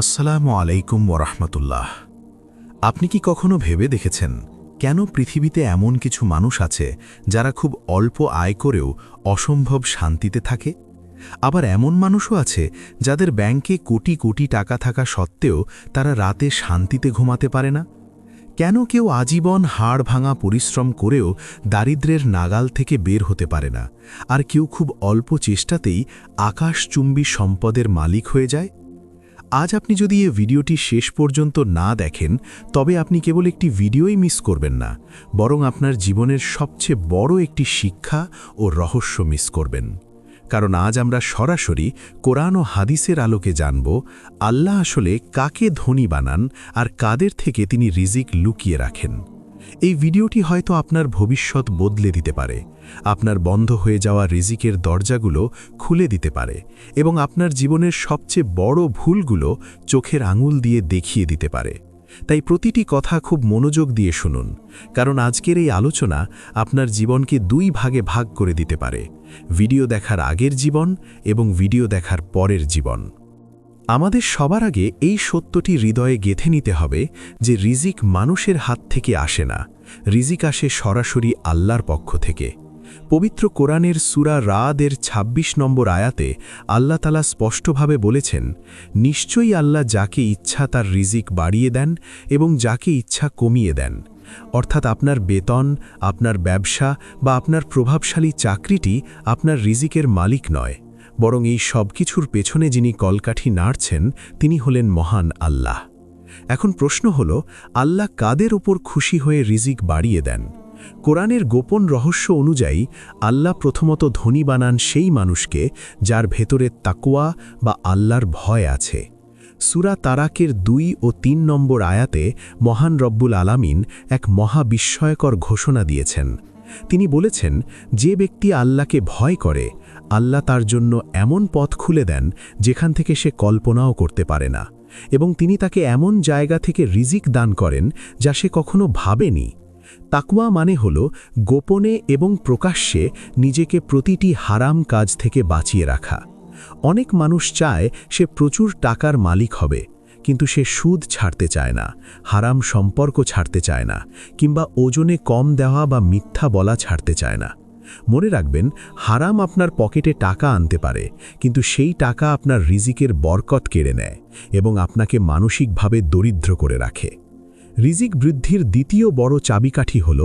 আসসালামু আলাইকুম ওরহমতুল্লাহ। আপনি কি কখনো ভেবে দেখেছেন কেন পৃথিবীতে এমন কিছু মানুষ আছে যারা খুব অল্প আয় করেও অসম্ভব শান্তিতে থাকে? আবার এমন মানুষও আছে যাদের ব্যাংকে কোটি কোটি টাকা থাকা সত্ত্বেও তারা রাতে শান্তিতে ঘুমাতে পারে না? কেন কেউ আজীবন হাড় ভাঙা পরিশ্রম করেও দারিদ্রের নাগাল থেকে বের হতে পারে না? আর কেউ খুব অল্প চেষ্টাতেই আকাশচুম্বী সম্পদের মালিক হয়ে যায়? আজ আপনি যদি এ ভিডিওটি শেষ পর্যন্ত না দেখেন, তবে আপনি কেবল একটি ভিডিওই মিস করবেন না, বরং আপনার জীবনের সবচেয়ে বড় একটি শিক্ষা ও রহস্য মিস করবেন। কারণ আজ আমরা সরাসরি কোরআন ও হাদিসের আলোকে জানব, আল্লাহ আসলে কাকে ধনী বানান আর কাদের থেকে তিনি রিজিক লুকিয়ে রাখেন। এই ভিডিওটি হয়তো আপনার ভবিষ্যৎ বদলে দিতে পারে। আপনার বন্ধ হয়ে যাওয়া রিজিকের দরজাগুলো খুলে দিতে পারে এবং আপনার জীবনের সবচেয়ে বড় ভুলগুলো চোখের আঙুল দিয়ে দেখিয়ে দিতে পারে। তাই প্রতিটি কথা খুব মনোযোগ দিয়ে শুনুন, কারণ আজকের এই আলোচনা আপনার জীবনকে দুই ভাগে ভাগ করে দিতে পারে। ভিডিও দেখার আগের জীবন এবং ভিডিও দেখার পরের জীবন। আমাদের সবার আগে এই সত্যটি হৃদয়ে গেথে নিতে হবে যে রিজিক মানুষের হাত থেকে আসে না। রিজিক আসে সরাসরি আল্লাহর পক্ষ থেকে। পবিত্র কোরআনের সুরা রাদের ২৬ নম্বর আয়াতে আল্লাহ তালা স্পষ্টভাবে বলেছেন, নিশ্চয়ই আল্লাহ যাকে ইচ্ছা তার রিজিক বাড়িয়ে দেন এবং যাকে ইচ্ছা কমিয়ে দেন। অর্থাৎ আপনার বেতন, আপনার ব্যবসা বা আপনার প্রভাবশালী চাকরিটি আপনার রিজিকের মালিক নয়। বরং এই সব কিছুর পেছনে যিনি কলকাঠি নাড়ছেন, তিনি হলেন মহান আল্লাহ। এখন প্রশ্ন হল, আল্লাহ কাদের ওপর খুশি হয়ে রিজিক বাড়িয়ে দেন? কোরআনের গোপন রহস্য অনুযায়ী, আল্লাহ প্রথমত ধনী বানান সেই মানুষকে যার ভেতরে তাকুয়া বা আল্লাহর ভয় আছে। সুরা তারাকের দুই ও তিন নম্বর আয়াতে মহান রব্বুল আলামিন এক মহাবিস্ময়কর ঘোষণা দিয়েছেন। তিনি বলেছেন, যে ব্যক্তি আল্লাহকে ভয় করে, আল্লাহ তার জন্য এমন পথ খুলে দেন যেখান থেকে সে কল্পনাও করতে পারে না এবং তিনি তাকে এমন জায়গা থেকে রিজিক দান করেন যা সে কখনো ভাবেনি। তাকুয়া মানে হল গোপনে এবং প্রকাশ্যে নিজেকে প্রতিটি হারাম কাজ থেকে বাঁচিয়ে রাখা। অনেক মানুষ চায় সে প্রচুর টাকার মালিক হবে কিন্তু সে সুদ ছাড়তে চায় না, হারাম সম্পর্ক ছাড়তে চায় না, কিংবা ওজনে কম দেওয়া বা মিথ্যা বলা ছাড়তে চায় না। মনে রাখবেন, হারাম আপনার পকেটে টাকা আনতে পারে, কিন্তু সেই টাকা আপনার রিজিকের বরকত কেড়ে নেয় এবং আপনাকে মানসিকভাবে দরিদ্র করে রাখে। রিজিক বৃদ্ধির দ্বিতীয় বড় চাবিকাঠি হল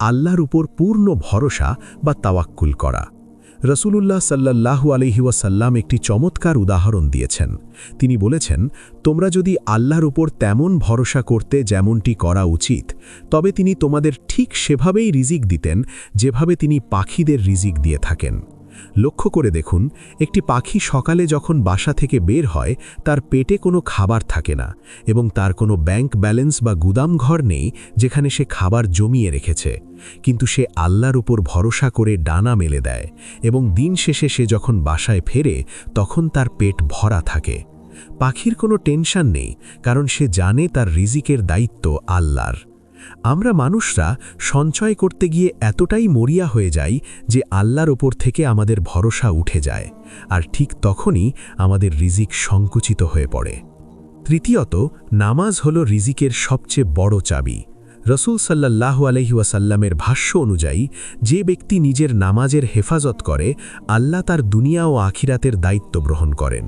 আল্লাহর উপর পূর্ণ ভরসা বা তাওয়াক্কুল করা। রসুলুল্লাহ সাল্লাহু আলহিউসাল্লাম একটি চমৎকার উদাহরণ দিয়েছেন। তিনি বলেছেন, তোমরা যদি আল্লাহর উপর তেমন ভরসা করতে যেমনটি করা উচিত, তবে তিনি তোমাদের ঠিক সেভাবেই রিজিক দিতেন, যেভাবে তিনি পাখিদের রিজিক দিয়ে থাকেন। লক্ষ্য করে দেখুন, একটি পাখি সকালে যখন বাসা থেকে বের হয়, তার পেটে কোনো খাবার থাকে না এবং তার কোনো ব্যাংক ব্যালেন্স বা গুদাম ঘর নেই যেখানে সে খাবার জমিয়ে রেখেছে। কিন্তু সে আল্লাহর উপর ভরসা করে ডানা মেলে দেয় এবং দিন শেষে সে যখন বাসায় ফেরে, তখন তার পেট ভরা থাকে। পাখির কোনো টেনশন নেই, কারণ সে জানে তার রিজিকের দায়িত্ব আল্লাহর। আমরা মানুষরা সঞ্চয় করতে গিয়ে এতটাই মরিয়া হয়ে যাই যে আল্লাহর ওপর থেকে আমাদের ভরসা উঠে যায়, আর ঠিক তখনই আমাদের রিজিক সংকুচিত হয়ে পড়ে। তৃতীয়ত, নামাজ হল রিজিকের সবচেয়ে বড় চাবি। রসুল সাল্লাহ আলহিউসাল্লামের ভাষ্য অনুযায়ী, যে ব্যক্তি নিজের নামাজের হেফাজত করে, আল্লাহ তার দুনিয়া ও আখিরাতের দায়িত্ব গ্রহণ করেন।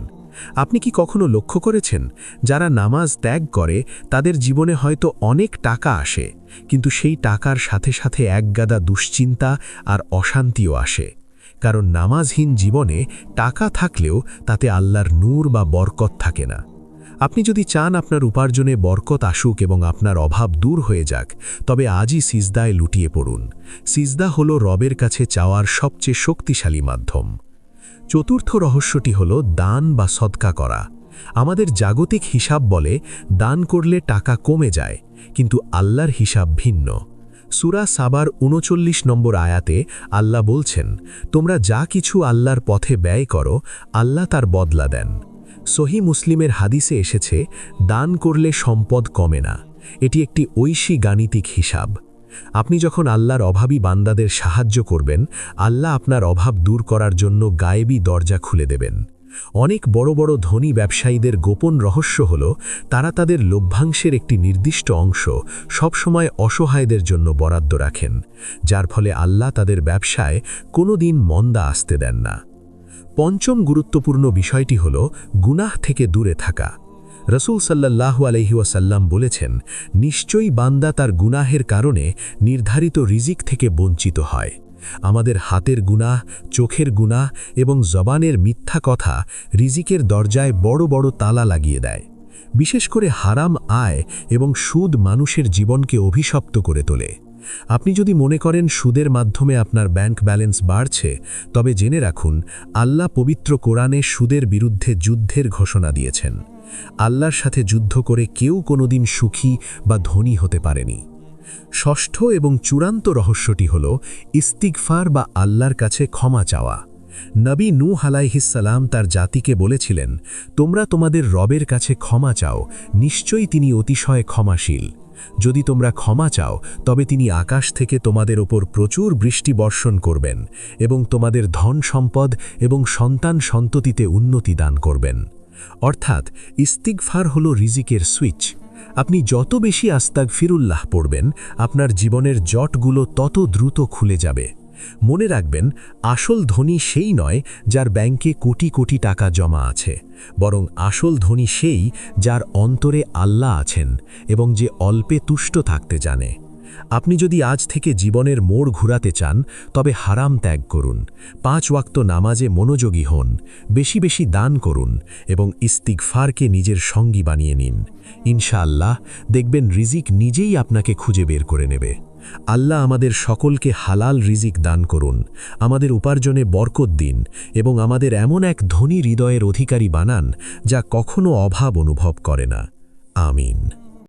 আপনি কি কখনো লক্ষ্য করেছেন, যারা নামাজ ত্যাগ করে, তাদের জীবনে হয়তো অনেক টাকা আসে, কিন্তু সেই টাকার সাথে সাথে একগাদা দুশ্চিন্তা আর অশান্তিও আসে? কারণ নামাজহীন জীবনে টাকা থাকলেও তাতে আল্লাহর নূর বা বরকত থাকে না। আপনি যদি চান আপনার উপার্জনে বরকত আসুক এবং আপনার অভাব দূর হয়ে যাক, তবে আজই সিজদায় লুটিয়ে পড়ুন। সিজদা হল রবের কাছে চাওয়ার সবচেয়ে শক্তিশালী মাধ্যম। চতুর্থ রহস্যটি হল দান বা সদকা করা। আমাদের জাগতিক হিসাব বলে, দান করলে টাকা কমে যায়, কিন্তু আল্লাহর হিসাব ভিন্ন। সুরা সাবার উনচল্লিশ নম্বর আয়াতে আল্লাহ বলছেন, তোমরা যা কিছু আল্লাহর পথে ব্যয় করো, আল্লাহ তার বদলা দেন। সহি মুসলিমের হাদিসে এসেছে, দান করলে সম্পদ কমে না। এটি একটি ঐশী গাণিতিক হিসাব। আপনি যখন আল্লাহর অভাবী বান্দাদের সাহায্য করবেন, আল্লাহ আপনার অভাব দূর করার জন্য গায়েবী দরজা খুলে দেবেন। অনেক বড় বড় ধনী ব্যবসায়ীদের গোপন রহস্য হল, তারা তাদের লভ্যাংশের একটি নির্দিষ্ট অংশ সবসময় অসহায়দের জন্য বরাদ্দ রাখেন, যার ফলে আল্লাহ তাদের ব্যবসায় কোনো দিন মন্দা আসতে দেন না। পঞ্চম গুরুত্বপূর্ণ বিষয়টি হল, গুনাহ থেকে দূরে থাকা। রসুল সাল্লাল্লাহু আলহিউসাল্লাম বলেছেন, নিশ্চয়ই বান্দা তার গুনাহের কারণে নির্ধারিত রিজিক থেকে বঞ্চিত হয়। আমাদের হাতের গুনাহ, চোখের গুনাহ এবং জবানের মিথ্যা কথা রিজিকের দরজায় বড় বড় তালা লাগিয়ে দেয়। বিশেষ করে হারাম আয় এবং সুদ মানুষের জীবনকে অভিশপ্ত করে তোলে। আপনি যদি মনে করেন সুদের মাধ্যমে আপনার ব্যাংক ব্যালেন্স বাড়ছে, তবে জেনে রাখুন, আল্লাহ পবিত্র কোরআনে সুদের বিরুদ্ধে যুদ্ধের ঘোষণা দিয়েছেন। আল্লাহর সাথে যুদ্ধ করে কেউ কোনোদিন সুখী বা ধনী হতে পারেনি। ষষ্ঠ এবং চূড়ান্ত রহস্যটি হল ইস্তিগফার বা আল্লাহর কাছে ক্ষমা চাওয়া। নবী নূ হালাইহিসালাম তার জাতিকে বলেছিলেন, তোমরা তোমাদের রবের কাছে ক্ষমা চাও, নিশ্চয়ই তিনি অতিশয় ক্ষমাশীল। যদি তোমরা ক্ষমা চাও, তবে তিনি আকাশ থেকে তোমাদের ওপর প্রচুর বৃষ্টি বর্ষণ করবেন এবং তোমাদের ধন সম্পদ এবং সন্তান সন্ততিতে উন্নতি দান করবেন। অর্থাৎ ইস্তিগফার হল রিজিকের সুইচ। আপনি যত বেশি আস্তাক ফিরুল্লাহ পড়বেন, আপনার জীবনের জটগুলো তত দ্রুত খুলে যাবে। মনে রাখবেন, আসল ধনী সেই নয় যার ব্যাংকে কোটি কোটি টাকা জমা আছে, বরং আসল ধনী সেই যার অন্তরে আল্লাহ আছেন এবং যে অল্পে তুষ্ট থাকতে জানে। আপনি যদি আজ থেকে জীবনের মোড় ঘুরাতে চান, তবে হারাম ত্যাগ করুন। পাঁচ ওয়াক্ত নামাজে মনোযোগী হন, বেশি বেশি দান করুন এবং ইস্তিকফারকে নিজের সঙ্গী বানিয়ে নিন। ইনশাআল্লাহ, দেখবেন রিজিক নিজেই আপনাকে খুঁজে বের করে নেবে। আল্লাহ আমাদের সকলকে হালাল রিজিক দান করুন, আমাদের উপার্জনে বরকত দিন এবং আমাদের এমন এক ধনী হৃদয়ের অধিকারী বানান যা কখনো অভাব অনুভব করে না। আমিন।